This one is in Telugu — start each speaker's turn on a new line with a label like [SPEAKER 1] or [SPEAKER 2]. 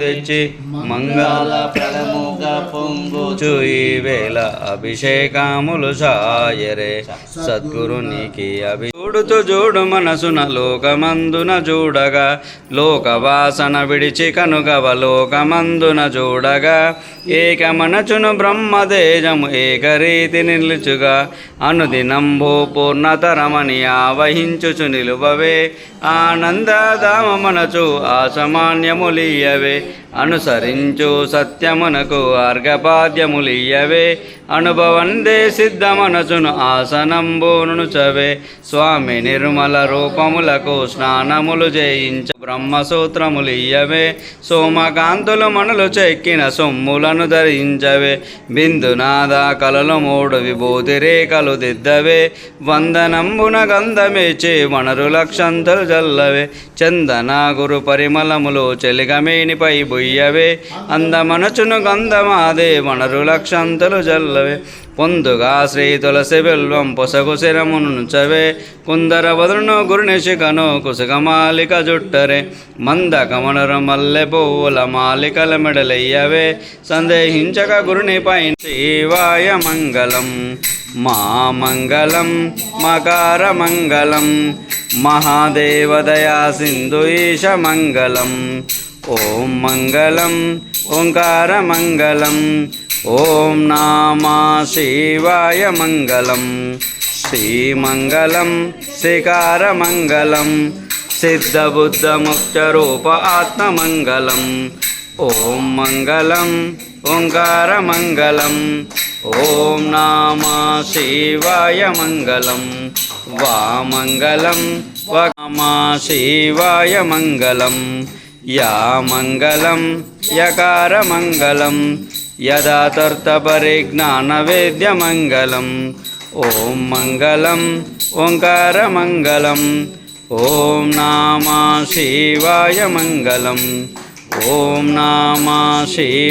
[SPEAKER 1] తెచ్చి మంగళ
[SPEAKER 2] ప్రముఖ
[SPEAKER 1] చూయి వేళ అభిషేకములు సాయరే. సద్గురునికి అభి చూడుతూ చూడు మనసున లోకమందున చూడగా లోకవాసన విడిచి కనుగవ లోకమందున చూడగా ఏకమనచును బ్రహ్మదేజము ఏకరీతి నిలుచుగా అనుదినంభో పూర్ణతరమని ఆవహించుచు నిలువవే. ఆనందదామనచు ఆసమాన్యములీయవే. అనుసరించు సత్యమునకు అర్ఘపాద్యములియవే అనుభవందే సిద్ధమనచును ఆసనంబోనును చవే స్వామి నిర్మల రూపములకు స్నానములు చేయించ బ్రహ్మసూత్రములియ్యవే. సోమకాంతులు మనులు చెక్కిన సొమ్ములను ధరించవే. బిందునాద కలలు మూడు విభూతి రేఖలు దిద్దవే. వందనంబున గంధమేచే వనరు లక్షంతలు జల్లవే. చందన గురు పరిమళములు చెలిగమేనిపై బుయ్యవే. అందమనచును గంధమాదే వనరు లక్షంతలు జల్లవే. పొందుగా శ్రీ తులసి బిల్వం పొసగు శిరమును నుంచవే. కుందర వదును గురునిశికను కుసుగమాలిక జుట్టరే. మంద కమనరు మల్లె పువ్వుల మాలికల మెడలయ్యవే. సందేహించక గురుని పైన శివాయ మంగళం మా మంగళం మకార మంగళం మహాదేవదయా సింధు ఈశ మంగళం ఓం మంగళం ఓంకార మంగళం ఓం నామా శివాయ మంగళం శ్రీమంగళం శ్రీకారమంగళం సిద్ధబుద్ధముక్తరూప ఆత్మమంగళం ఓం మంగళం ఓంకారమంగళం ఓం నామా శివాయ మంగళం వామంగళం వామా శివాయ మంగళం యా మంగళం यदा तर्तपरिज्ञानवेद्यमङ्गलम् ॐ मङ्गलम् ओङ्कारमङ्गलम्। ॐ नामा शिवाय मङ्गलम् ॐ नामा शिव